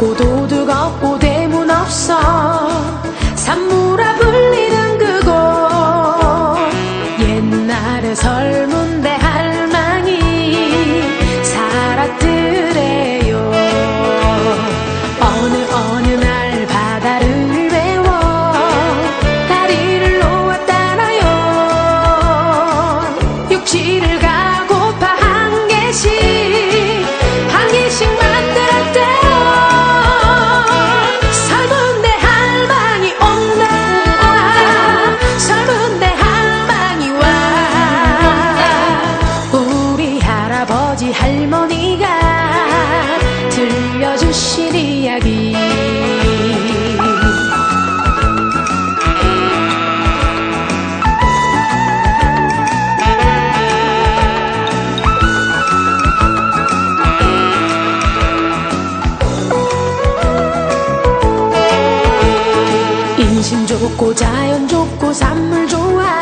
고독 할아버지 할머니가 들려주신 이야기. 인심 좋고 자연 좋고 산물 좋아